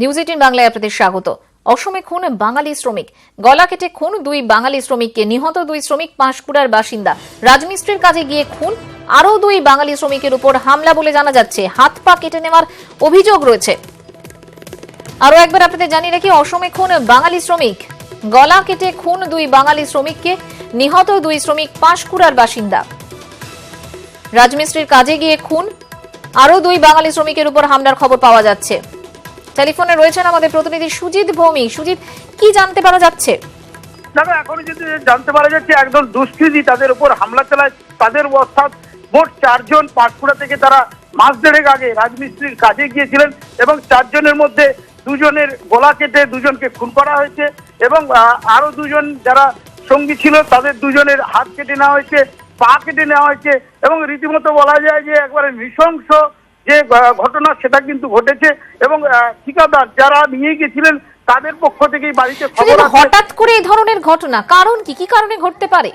News eighteen বাংলায় আপনাদের স্বাগত। অসমে খুন বাঙালি শ্রমিক। গলা কেটে খুন দুই বাঙালি শ্রমিককে নিহত দুই শ্রমিক পাঁশকুড়ার বাসিন্দা। রাজমিস্ত্রির কাজে গিয়ে খুন আরও দুই বাঙালি শ্রমিকের উপর হামলা বলে জানা যাচ্ছে। হাত পা কেটে নেওয়ার অভিযোগ রয়েছে। আরও একবার আপনাদের জানিয়ে রাখি, অসমে খুন বাঙালি শ্রমিক। গলা কেটে খুন দুই বাঙালি শ্রমিককে নিহত দুই শ্রমিক পাঁশকুড়ার বাসিন্দা। রাজমিস্ত্রির কাজে গিয়ে খুন আরও দুই বাঙালি শ্রমিকের উপর হামলার খবর পাওয়া যাচ্ছে। টেলিফোনে রয়েছেন আমাদের প্রতিনিধি সুজিত ভৌমিক। সুজিত, কি জানতে পারা যাচ্ছে? দেখো এখনও যদি জানতে পারা যাচ্ছে একদল দুষ্কৃতী তাদের উপর হামলা চালায়, তাদের অর্থাৎ মোট চারজন পাঁশকুড়া থেকে তারা মাস দেড়েক আগে রাজমিস্ত্রির কাজে গিয়েছিলেন এবং চারজনের মধ্যে দুজনের গলা কেটে দুজনকে খুন করা হয়েছে এবং আরও দুজন যারা সঙ্গী ছিল তাদের দুজনের হাত কেটে নেওয়া হয়েছে, পা কেটে নেওয়া হয়েছে এবং রীতিমতো বলা যায় যে একবারে নৃশংস যে ঘটনা সেটা কিন্তু ঘটেছে এবং ঠিকাদার যারা নিয়ে গেছিলেন তাদের পক্ষ থেকেই বাড়িতে খবর হঠাৎ করে এই ধরনের ঘটনা কারণ কি? কি কারণে ঘটতে পারে?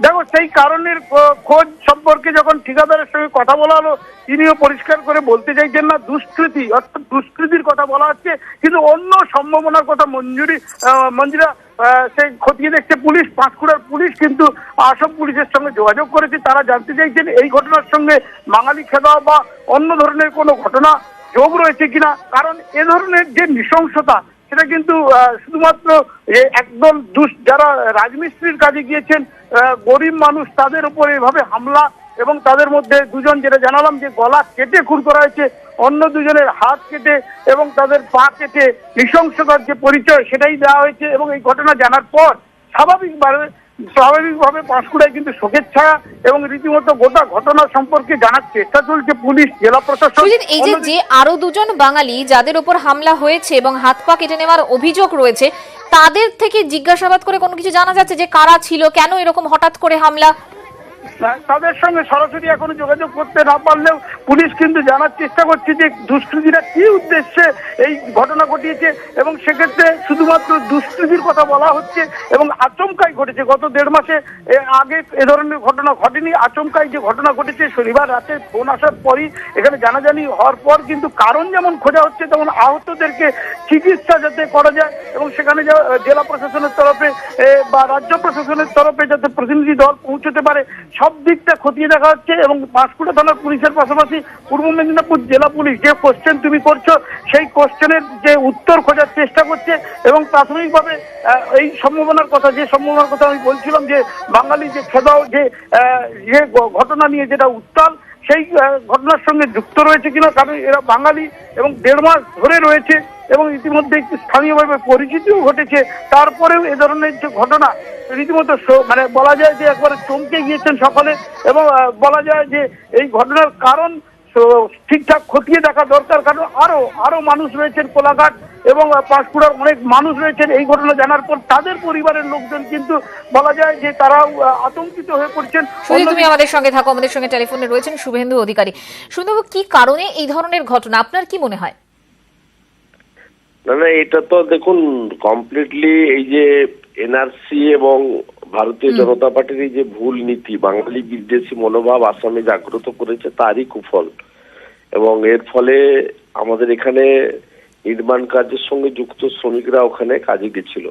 দেখো সেই কারণের খোঁজ সম্পর্কে যখন ঠিকাদারের সঙ্গে কথা বলা হলো তিনিও পরিষ্কার করে বলতে চাইছেন না দুষ্কৃতি অর্থাৎ দুষ্কৃতির কথা বলা হচ্ছে কিন্তু অন্য সম্ভাবনার কথা মঞ্জুরি মঞ্জুরা আহ, সে খতিয়ে দেখছে পুলিশ পাঁশকুড়ার পুলিশ কিন্তু আসাম পুলিশের সঙ্গে যোগাযোগ করেছে। তারা জানতে চাইছেন এই ঘটনার সঙ্গে বাঙালি খেদা বা অন্য ধরনের কোনো ঘটনা যোগ রয়েছে কিনা। কারণ এ ধরনের যে নৃশংসতা সেটা কিন্তু শুধুমাত্র এ একদল দুষ যারা রাজমিস্ত্রির কাজে গিয়েছেন গরিব মানুষ তাদের উপর এভাবে হামলা এবং তাদের মধ্যে দুজন যেটা জানালাম যে গলা কেটে খুন করা হয়েছে অন্য দুজনের হাত কেটে এবং তাদের পা কেটে নৃশংসতার যে পরিচয় সেটাই দেওয়া হয়েছে এবং এই ঘটনা জানার পর স্বাভাবিকভাবে স্বাভাবিকভাবে পাঁশকুড়ায় কিন্তু শোকের ছায়া এবং রীতিমতো গোটা ঘটনা সম্পর্কে জানার চেষ্টা চলছে পুলিশ জেলা প্রশাসন এই যে যে আরও দুজন বাঙালি যাদের উপর হামলা হয়েছে এবং হাত পা কেটে নেওয়ার অভিযোগ রয়েছে তাদের থেকে জিজ্ঞাসাবাদ করে কোনো কিছু জানা যাচ্ছে যে কারা ছিল কেন এরকম হঠাৎ করে হামলা? তাদের সঙ্গে সরাসরি এখনও যোগাযোগ করতে না পারলেও পুলিশ কিন্তু জানার চেষ্টা করছে যে দুষ্কৃতীরা কি উদ্দেশ্যে এই ঘটনা ঘটিয়েছে এবং সেক্ষেত্রে শুধুমাত্র দুষ্কৃতির কথা বলা হচ্ছে এবং আচমকাই ঘটেছে। গত দেড় মাসে আগে এ ধরনের ঘটনা ঘটেনি, আচমকাই যে ঘটনা ঘটেছে শনিবার রাতে ফোন আসার পরই এখানে জানাজানি হওয়ার পর কিন্তু কারণ যেমন খোঁজা হচ্ছে, তেমন আহতদেরকে চিকিৎসা যাতে করা যায় এবং সেখানে জেলা প্রশাসনের তরফে বা রাজ্য প্রশাসনের তরফে যাতে প্রতিনিধি দল পৌঁছতে পারে, সব দিকটা খতিয়ে দেখা হচ্ছে এবং পাঁশকুড়া থানার পুলিশের পাশাপাশি পূর্ব মেদিনীপুর জেলা পুলিশ যে কোশ্চেন তুমি করছ, সেই কোশ্চেনের যে উত্তর খোঁজার চেষ্টা করছে এবং প্রাথমিকভাবে এই সম্ভাবনার কথা, যে সম্ভাবনার কথা আমি বলছিলাম যে বাঙালি যে খেদাও, যে ঘটনা নিয়ে যেটা উত্তাল সেই ঘটনার সঙ্গে যুক্ত রয়েছে কিনা, কারণ এরা বাঙালি এবং দেড় মাস ধরে রয়েছে এবং ইতিমধ্যে একটু স্থানীয়ভাবে পরিচিতিও ঘটেছে। তারপরেও এ ধরনের যে ঘটনা, রীতিমতো মানে বলা যায় যে একবারে চমকে গিয়েছেন সকলে এবং বলা যায় যে এই ঘটনার কারণ ঠিকঠাক খতিয়ে দেখা দরকার কারণ আরও আরও মানুষ রয়েছেন কোলাঘাট এবং পাঁশকুড়ার অনেক মানুষ রয়েছেন এই ঘটনা জানার পর তাদের পরিবারের লোকজন কিন্তু বলা যায় যে তারাও আতঙ্কিত হয়ে পড়ছেন। তুমি আমাদের সঙ্গে থাকো আমাদের সঙ্গে টেলিফোনে রয়েছেন শুভেন্দু অধিকারী। শুভেন্দু কি কারণে এই ধরনের ঘটনা? আপনার কি মনে হয়? না না এটা তো দেখুন কমপ্লিটলি এই যে এনআরসি এবং ভারতীয় জনতা পার্টির এই যে ভুল নীতি বাঙালি বিদ্বেষী মনোভাব আসামে জাগ্রত করেছে তারই কুফল। এবং এর ফলে আমাদের এখানে নির্মাণ কাজের সঙ্গে যুক্ত শ্রমিকরা ওখানে কাজে গেছিল।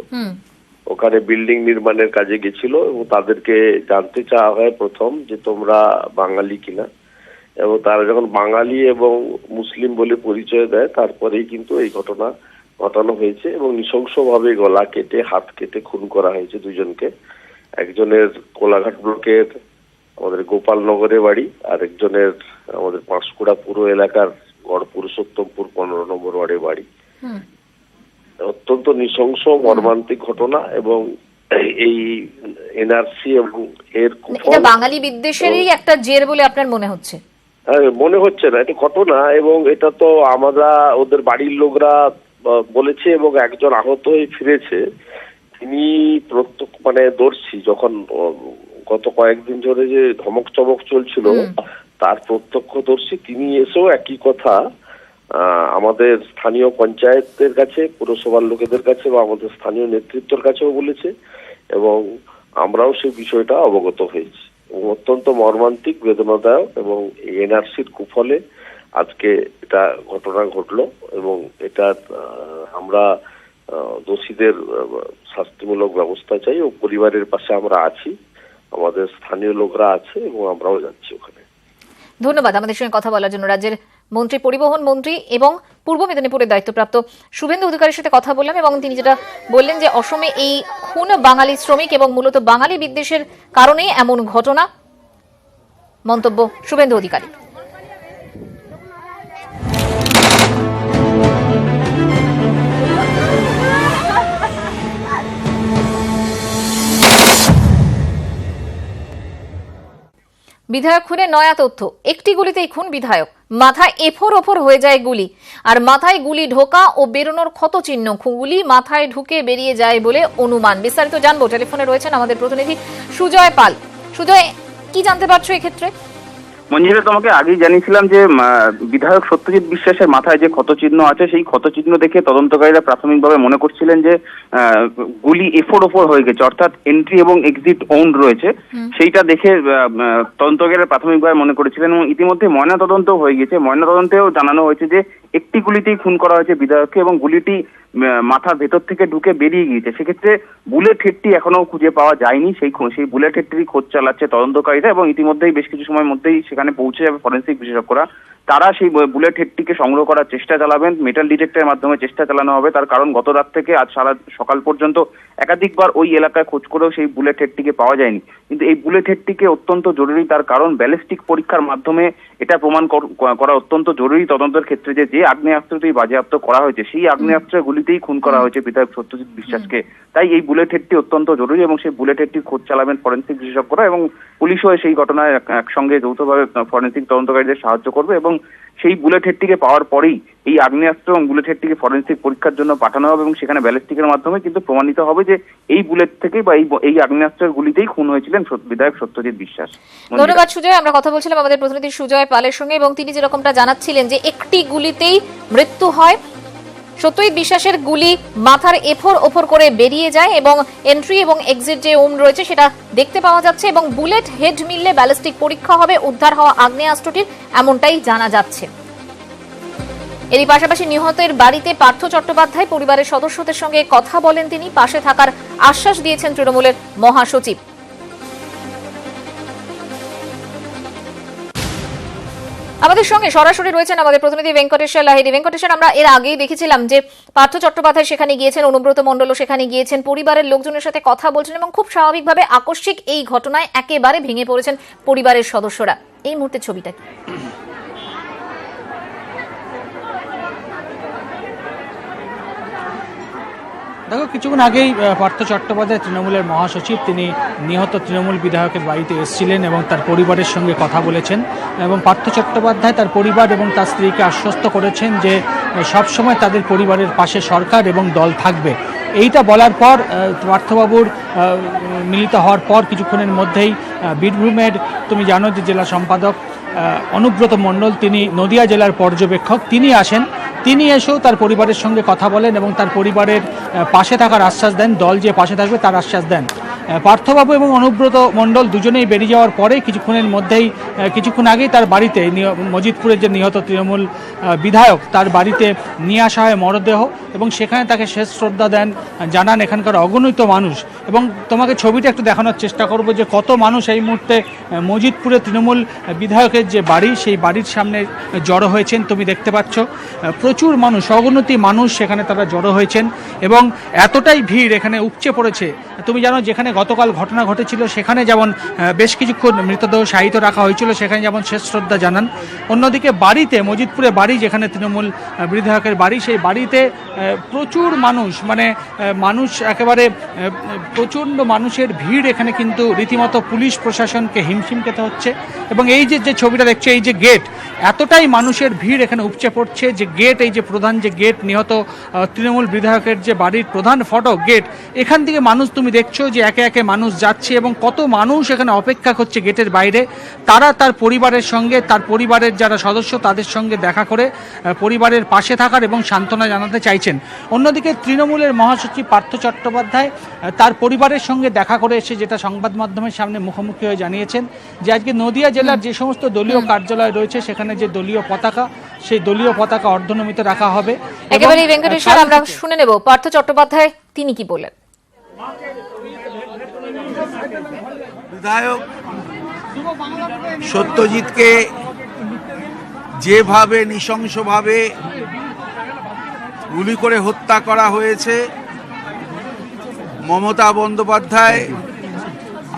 ওখানে বিল্ডিং নির্মাণের কাজে গেছিল এবং তাদেরকে জানতে চাওয়া হয় প্রথম যে তোমরা বাঙালি কিনা। এবং তারা যখন বাঙালি এবং মুসলিম বলে পরিচয় দেয় তারপরেই কিন্তু এই ঘটনা ঘটানো হয়েছে এবং নৃশংসভাবে গলা কেটে হাত কেটে খুন করা হয়েছে দুজনকে। একজনের কোলাঘাট ব্লকের আমাদের গোপালনগরে বাড়ি আর একজনের আমাদের পাঁশকুড়া পুরো এলাকার গড় পুরুষোত্তমপুর পনেরো নম্বর ওয়ার্ডে বাড়ি। হুম। অত্যন্ত নৃশংস মর্মান্তিক ঘটনা এবং এই এনআরসি এবং এর এটা বাঙালি বিদ্বেষেরই একটা জের বলে আপনার মনে হচ্ছে? হ্যাঁ, মনে হচ্ছে না এটা ঘটনা এবং এটা তো আমরা ওদের বাড়ির লোকরা বলেছে এবং একজন আহত হয়ে ফিরেছে তিনি প্রত্যক্ষ মানে দর্শী যখন গত কয়েকদিন ধরে যে ধমক চমক চলছিল। তার প্রত্যক্ষদর্শী তিনি এসেও একই কথা আমাদের স্থানীয় পঞ্চায়েতের কাছে পুরসভার লোকেদের কাছে বা আমাদের স্থানীয় নেতৃত্বের কাছেও বলেছে এবং আমরাও সেই বিষয়টা অবগত হয়েছি অত্যন্ত মর্মান্তিক বেদনাদায়ক এবং এনআরসির কুফলে আজকে এটা ঘটনা ঘটলো এবং এটা আমরা দোষীদের শাস্তিমূলক ব্যবস্থা চাই ও পরিবারের পাশে আমরা আছি, আমাদের স্থানীয় লোকরা আছে এবং আমরাও যাচ্ছি ওখানে। ধন্যবাদ আমাদের সঙ্গে কথা বলার জন্য। রাজ্যের মন্ত্রী, পরিবহন মন্ত্রী এবং পূর্ব মেদিনীপুরের দায়িত্বপ্রাপ্ত শুভেন্দু অধিকারীর সাথে কথা বললাম এবং তিনি যেটা বললেন যে অসমে এই খুন বাঙালি শ্রমিক এবং মূলত বাঙালি বিদ্বেষের কারণেই এমন ঘটনা। মন্তব্য শুভেন্দু অধিকারী। বিধায়ক খুনে নয়া তথ্য। একটি গুলিতেই খুন বিধায়ক। মাথায় এফোর ওফর হয়ে যায় গুলি। আর মাথায় গুলি ঢোকা ও বেরোনোর ক্ষত চিহ্ন। গুলি মাথায় ঢুকে বেরিয়ে যায় বলে অনুমান। বিস্তারিত জানব। টেলিফোনে রয়েছেন আমাদের প্রতিনিধি সুজয় পাল। সুজয়, কি জানতে পারছ এক্ষেত্রে? মঞ্জিরা তোমাকে আগেই জানিয়েছিলাম যে বিধায়ক সত্যজিৎ বিশ্বাসের মাথায় যে ক্ষতচিহ্ন আছে সেই ক্ষতচিহ্ন দেখে তদন্তকারীরা প্রাথমিকভাবে মনে করছিলেন যে গুলি এফোর ওফর হয়ে গেছে অর্থাৎ এন্ট্রি এবং এক্সিট ওন রয়েছে। সেইটা দেখে তদন্তকারীরা প্রাথমিকভাবে মনে করেছিলেন এবং ইতিমধ্যে ময়না তদন্ত হয়ে গেছে। ময়না তদন্তেও জানানো হয়েছে যে একটি গুলিতেই খুন করা হয়েছে বিধায়ককে এবং গুলিটি মাথার ভেতর থেকে ঢুকে বেরিয়ে গিয়েছে। সেক্ষেত্রে বুলেট হেডটি এখনও খুঁজে পাওয়া যায়নি। সেই সেই বুলেট হেডটিরই খোঁজ চালাচ্ছে তদন্তকারীরা এবং ইতিমধ্যেই বেশ কিছু সময়ের মধ্যেই সেখানে পৌঁছে যাবে ফরেন্সিক বিশেষজ্ঞরা। তারা সেই বুলেট হেডটিকে সংগ্রহ করার চেষ্টা চালাবেন। মেটাল ডিটেক্টরের মাধ্যমে চেষ্টা চালানো হবে। তার কারণ গত রাত থেকে আজ সারা সকাল পর্যন্ত একাধিকবার ওই এলাকায় খোঁজ করেও সেই বুলেট হেডটিকে পাওয়া যায়নি। কিন্তু এই বুলেট হেডটিকে অত্যন্ত জরুরি তার কারণ ব্যালিস্টিক পরীক্ষার মাধ্যমে এটা প্রমাণ কর- অত্যন্ত জরুরি। তদন্তের ক্ষেত্রে যে যে আগ্নেয়াস্ত্রটি বাজেয়াপ্ত করা হয়েছে সেই আগ্নেয়াস্ত্রের গুলিতেই খুন করা হয়েছে বিধায়ক সত্যজিৎ বিশ্বাসকে। তাই এই বুলেট হেডটি অত্যন্ত জরুরি এবং সেই বুলেট হেডটি খোঁজ চালাবেন ফরেন্সিক বিশেষজ্ঞরা এবং পুলিশও সেই ঘটনায় এক- একসঙ্গে যৌথভাবে ফরেন্সিক তদন্তকারীদের সাহায্য করবে এবং সেই বুলেট হেডটিকে পাওয়ার পরেই এই আগ্নেয়াস্ত্র এবং বুলেট হেডটিকে ফরেন্সিক পরীক্ষার জন্য পাঠানো হবে এবং সেখানে ব্যালিস্টিকের মাধ্যমে কিন্তু প্রমাণিত হবে যে এই বুলেট থেকে বা এই আগ্নেয়াস্ত্রের গুলিতেই খুন হয়েছিলেন বিধায়ক সত্যজিৎ বিশ্বাস। ধন্যবাদ, সুজয় আমরা কথা বলছিলাম আমাদের প্রতিনিধি সুজয় পালের সঙ্গে এবং তিনি যেরকমটা জানাচ্ছিলেন যে একটি গুলিতেই মৃত্যু হয় সত্যজিৎ বিশ্বাসের গুলি মাথার এফোর ওফর করে বেরিয়ে যায় এবং এন্ট্রি এবং এক্সিট যে ওম রয়েছে সেটা দেখতে পাওয়া যাচ্ছে এবং বুলেট হেড মিললে ব্যালিস্টিক পরীক্ষা হবে, উদ্ধার হওয়া আগ্নেয়াস্ত্রটির, এমনটাই জানা যাচ্ছে। এরই পাশাপাশি নিহতের বাড়িতে পার্থ চট্টোপাধ্যায় পরিবারের সদস্যদের সঙ্গে কথা বলেন তিনি। পাশে থাকার আশ্বাস দিয়েছেন তৃণমূলের মহাসচিব। আমাদের সঙ্গে সরাসরি রয়েছেন আমাদের প্রতিনিধি ভেঙ্কটেশ্বর লাহিড়ী। ভেঙ্কটেশ্বর, আমরা এর আগেই দেখেছিলাম যে পার্থ চট্টোপাধ্যায় সেখানে গিয়েছেন, অনুব্রত মণ্ডলও সেখানে গিয়েছেন, পরিবারের লোকজনের সাথে কথা বলছেন এবং খুব স্বাভাবিকভাবে আকস্মিক এই ঘটনায় একেবারে ভেঙে পড়েছেন পরিবারের সদস্যরা। এই মুহূর্তে ছবিটা কি? দেখো, কিছুক্ষণ আগেই পার্থ চট্টোপাধ্যায়, তৃণমূলের মহাসচিব, তিনি নিহত তৃণমূল বিধায়কের বাড়িতে এসেছিলেন এবং তার পরিবারের সঙ্গে কথা বলেছেন। এবং পার্থ চট্টোপাধ্যায় তার পরিবার এবং তার স্ত্রীকে আশ্বস্ত করেছেন যে সবসময় তাদের পরিবারের পাশে সরকার এবং দল থাকবে। এইটা বলার পর পার্থবাবুর মিলিত হওয়ার পর কিছুক্ষণের মধ্যেই বীরভূমের, তুমি জানো যে জেলা সম্পাদক অনুব্রত মণ্ডল, তিনি নদিয়া জেলার পর্যবেক্ষক, তিনি আসেন। তিনি এসেও তার পরিবারের সঙ্গে কথা বলেন এবং তার পরিবারের পাশে থাকার আশ্বাস দেন, দল যে পাশে থাকবে তার আশ্বাস দেন। পার্থবাবু এবং অনুব্রত মণ্ডল দুজনেই বেরিয়ে যাওয়ার পরে কিছুক্ষণের মধ্যেই কিছুক্ষণ আগেই তার বাড়িতে মজিদপুরের যে নিহত তৃণমূল বিধায়ক, তার বাড়িতে নিয়ে আসা হয় মরদেহ এবং সেখানে তাকে শেষ শ্রদ্ধা দেন, জানান এখানকার অগণিত মানুষ। এবং তোমাকে ছবিটা একটু দেখানোর চেষ্টা করব যে কত মানুষ এই মুহূর্তে মজিদপুরে তৃণমূল বিধায়কের যে বাড়ি, সেই বাড়ির সামনে জড়ো হয়েছেন, তুমি দেখতে পাচ্ছ। প্রচুর মানুষ, অগণতি মানুষ সেখানে তারা জড়ো হয়েছেন এবং এতটাই ভিড় এখানে উপচে পড়েছে। তুমি জানো, যেখানে গতকাল ঘটনা ঘটেছিল, সেখানে যেমন বেশ কিছুক্ষণ মৃতদেহ শায়িত রাখা হয়েছিল, সেখানে যেমন শেষ শ্রদ্ধা জানান। অন্যদিকে বাড়িতে, মজিদপুরে বাড়ি যেখানে তৃণমূল বিধায়কের বাড়ি, সেই বাড়িতে প্রচুর মানুষ মানে মানুষ একেবারে প্রচণ্ড মানুষের ভিড় এখানে কিন্তু রীতিমতো পুলিশ প্রশাসনকে হিমশিম খেতে হচ্ছে। এবং এই যে যে ছবিটা দেখছে, এই যে গেট এতটাই মানুষের ভিড় এখানে উপচে পড়ছে যে গেট এই যে প্রধান যে গেট নিহত তৃণমূল বিধায়কের যে বাড়ির প্রধান ফটক গেট এখান থেকে মানুষ তুমি দেখছ যে একে একে মানুষ যাচ্ছে এবং কত মানুষ এখানে অপেক্ষা করছে গেটের বাইরে। তারা তার পরিবারের সঙ্গে তার পরিবারের যারা সদস্য তাদের সঙ্গে দেখা করে পরিবারের পাশে থাকার এবং সান্ত্বনা জানাতে চাইছেন। অন্যদিকে তৃণমূলের মহাসচিব পার্থ চট্টোপাধ্যায় তার পরিবারের সঙ্গে দেখা করে এসে যেটা সংবাদ মাধ্যমের সামনে মুখোমুখি হয়ে জানিয়েছেন যে আজকে নদিয়া জেলার যে সমস্ত দলীয় কার্যালয় রয়েছে সেখানে যে দলীয় পতাকা সেই দলীয় পতাকা অর্ধনমিত রাখা হবে একেবারে ভেঙ্কটেশ্বর আমরা শুনে নেব। পার্থ চট্টোপাধ্যায় তিনি কি বলেন? বিধায়ক সত্যজিৎকে যেভাবে নৃশংসভাবে গুলি করে হত্যা করা হয়েছে মমতা বন্দ্যোপাধ্যায়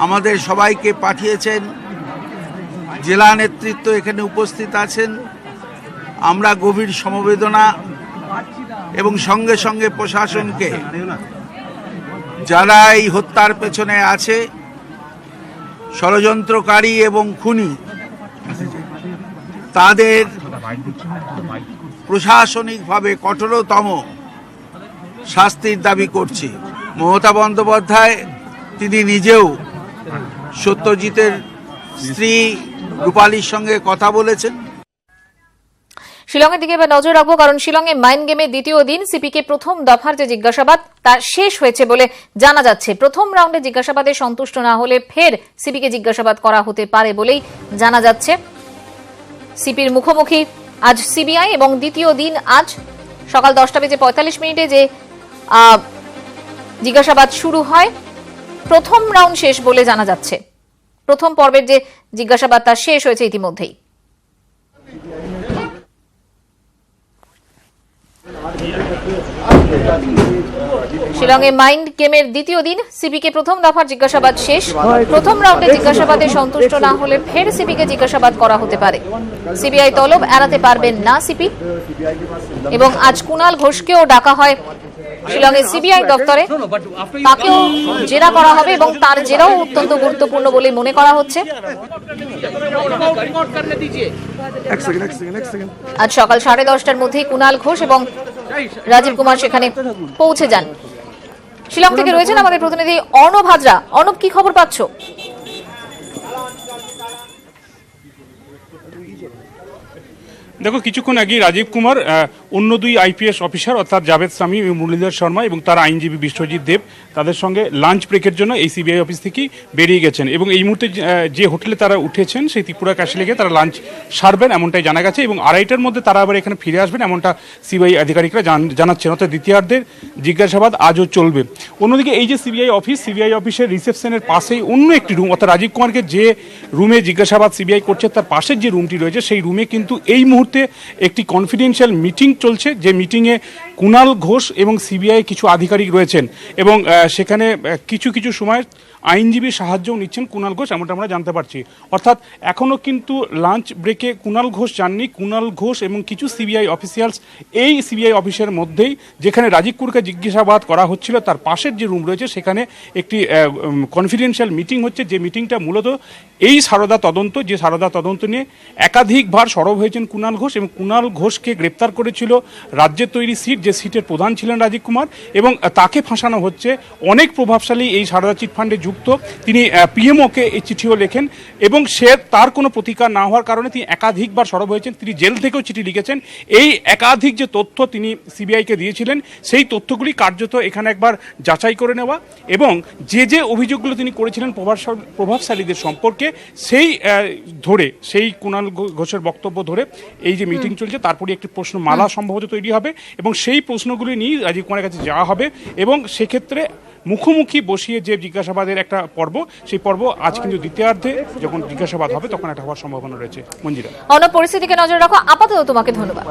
আমাদের সবাইকে পাঠিয়েছেন। জেলা নেতৃত্ব এখানে উপস্থিত আছেন। আমরা গভীর সমবেদনা এবং সঙ্গে সঙ্গে প্রশাসনকে যারা এই হত্যার পেছনে আছে, ষড়যন্ত্রকারী এবং খুনি, তাদের প্রশাসনিকভাবে কঠোরতম শাস্তির দাবি করছি। মমতা বন্দ্যোপাধ্যায়, তিনি নিজেও সত্যজিতের স্ত্রী রূপালীর সঙ্গে কথা বলেছেন। শিলংয়ের দিকে এবার নজর রাখব, কারণ শিলংয়ে মাইন গেমের দ্বিতীয় দিন সিপিকে প্রথম দফার যে জিজ্ঞাসাবাদ, তা শেষ হয়েছে বলে জানা যাচ্ছে। প্রথম রাউন্ডে জিজ্ঞাসাবাদে সন্তুষ্ট না হলে ফের সিপিকে জিজ্ঞাসাবাদ করা হতে পারে বলেই জানা যাচ্ছে। সিপির মুখোমুখি আজ সিবিআই এবং দ্বিতীয় দিন আজ সকাল দশটা বেজে পঁয়তাল্লিশ মিনিটে যে জিজ্ঞাসাবাদ শুরু হয়, প্রথম রাউন্ড শেষ বলে জানা যাচ্ছে। প্রথম পর্বের যে জিজ্ঞাসাবাদ তা শেষ হয়েছে ইতিমধ্যেই। শিলংয়ে মাইন্ড গেমের দ্বিতীয় দিন, সিপিকে প্রথম দফার জিজ্ঞাসাবাদ শেষ। প্রথম রাউন্ডে জিজ্ঞাসাবাদে সন্তুষ্ট না হলে ফের সিপিকে জিজ্ঞাসাবাদ করা হতে পারে। সিবিআই তলব এড়াতে পারবেন না সিপি। এবং আজ কুনাল ঘোষকেও ডাকা হয় শিলংয়ের সিবিআই দপ্তরে তাকেও জেরা করা হবে এবং তার জেরাও অত্যন্ত গুরুত্বপূর্ণ বলে মনে করা হচ্ছে। আজ সকাল সাড়ে দশটার মধ্যেই কুনাল ঘোষ এবং রাজীব কুমার সেখানে পৌঁছে যান। শিলং থেকে রয়েছেন আমাদের প্রতিনিধি অর্ণব হাজরা। অর্ণব কি খবর পাচ্ছ? দেখো, কিছুক্ষণ আগে রাজীব কুমার অন্য দুই আইপিএস অফিসার, অর্থাৎ জাভেদ সামি এবং মুরলীধর শর্মা এবং তার আইনজীবী বিশ্বজিৎ দেব, তাদের সঙ্গে লাঞ্চ ব্রেকের জন্য এই সিবিআই অফিস থেকেই বেরিয়ে গেছেন। এবং এই মুহূর্তে যে- হোটেলে তারা উঠেছেন, সেই ত্রিপুরা কাশিলেগে তারা লাঞ্চ সারবেন, এমনটাই জানা গেছে। এবং আড়াইটার মধ্যে তারা আবার এখানে ফিরে আসবেন, এমনটা সিবিআই আধিকারিকরা জানাচ্ছেন। অর্থাৎ দ্বিতীয়ার্ধের জিজ্ঞাসাবাদ আজও চলবে। অন্যদিকে এই যে সিবিআই অফিস, সিবিআই অফিসের রিসেপশনের পাশেই অন্য একটি রুম, অর্থাৎ রাজীব কুমারকে যে রুমে জিজ্ঞাসাবাদ সিবিআই করছে, তার পাশের যে রুমটি রয়েছে, সেই রুমে কিন্তু এই মুহূর্তে একটি কনফিডেন্সিয়াল মিটিং চলছে, যে মিটিংয়ে কুণাল ঘোষ এবং সিবিআই কিছু আধিকারিক রয়েছেন এবং সেখানে কিছু কিছু সময় আইনজীবী সাহায্যও নিচ্ছেন কুণাল ঘোষ, এমনটা আমরা জানতে পারছি। অর্থাৎ এখনও কিন্তু লাঞ্চ ব্রেকে কুণাল ঘোষ যাননি। কুণাল ঘোষ এবং কিছু সিবিআই অফিসিয়ালস এই সিবিআই অফিসের মধ্যেই, যেখানে রাজীব কুরকে জিজ্ঞাসাবাদ করা হচ্ছিল, তার পাশের যে রুম রয়েছে, সেখানে একটি কনফিডেন্সিয়াল মিটিং হচ্ছে, যে মিটিংটা মূলত এই সারদা তদন্ত, যে সারদা তদন্ত নিয়ে একাধিকবার সরব হয়েছেন কুণাল ঘোষ এবং কুণাল ঘোষকে গ্রেপ্তার করেছিল রাজ্যের তৈরি সিট, যে সিটের প্রধান ছিলেন রাজীব কুমার, এবং তাকে ফাঁসানো হচ্ছে। অনেক প্রভাবশালী এই সারদা চিট ফান্ডে যুক্ত। তিনি পিএমওকে এই চিঠিও লেখেন, এবং সে তার কোনো প্রতিকার না হওয়ার কারণে তিনি একাধিকবার সরব হয়েছেন। তিনি জেল থেকেও চিঠি লিখেছেন। এই একাধিক যে তথ্য তিনি সিবিআইকে দিয়েছিলেন, সেই তথ্যগুলি কার্যত এখানে একবার যাচাই করে নেওয়া, এবং যে যে অভিযোগগুলো তিনি করেছিলেন প্রভাবশাল- প্রভাবশালীদের সম্পর্কে, সেই ধরে, সেই কুণাল ঘোষের বক্তব্য ধরে এই যে মিটিং চলছে তারপরে একটি প্রশ্ন মালা সম্ভবত তৈরি হবে এবং সেই প্রশ্নগুলি নিয়ে রাজীব কুমারের কাছে যাওয়া হবে এবং সেক্ষেত্রে মুখোমুখি বসিয়ে যে জিজ্ঞাসাবাদের একটা পর্ব সেই পর্ব আজ কিন্তু দ্বিতীয়ার্ধে যখন জিজ্ঞাসাবাদ হবে তখন একটা হওয়ার সম্ভাবনা রয়েছে। মঞ্জিরা। অন্য পরিস্থিতিকে নজর রাখো আপাতত তোমাকে ধন্যবাদ।